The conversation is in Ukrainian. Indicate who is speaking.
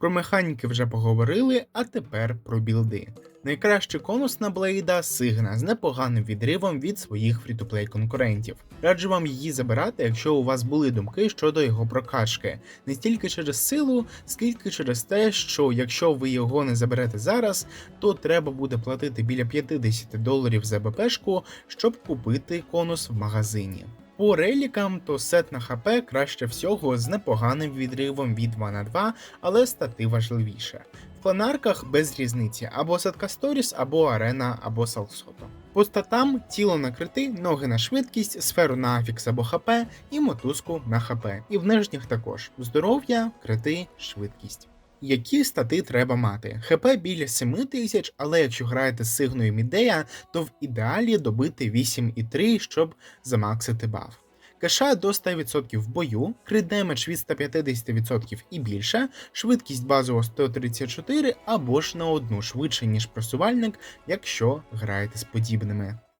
Speaker 1: Про механіки вже поговорили, а тепер про білди. Найкращий конус на Блейда Сигна з непоганим відривом від своїх фрітоплей конкурентів. Раджу вам її забирати, якщо у вас були думки щодо його прокачки, не стільки через силу, скільки через те, що якщо ви його не заберете зараз, то треба буде платити біля 50 доларів за БПшку, щоб купити конус в магазині. По релікам, то сет на ХП краще всього з непоганим відривом від 2 на 2, але стати важливіше. В кланарках без різниці або Сетка Сторіс, або Арена, або Салсото. По статам тіло на крити, ноги на швидкість, сферу на афікс або ХП і мотузку на ХП. І в нижніх також здоров'я, крити, швидкість. Які стати треба мати? ХП біля 7 тисяч, але якщо граєте з сигною Мідея, то в ідеалі добити 8,3, щоб замаксити баф. Кеша до 100% в бою, крит демедж від 150% і більше, швидкість базово 134 або ж на одну швидше, ніж просувальник, якщо граєте з подібними.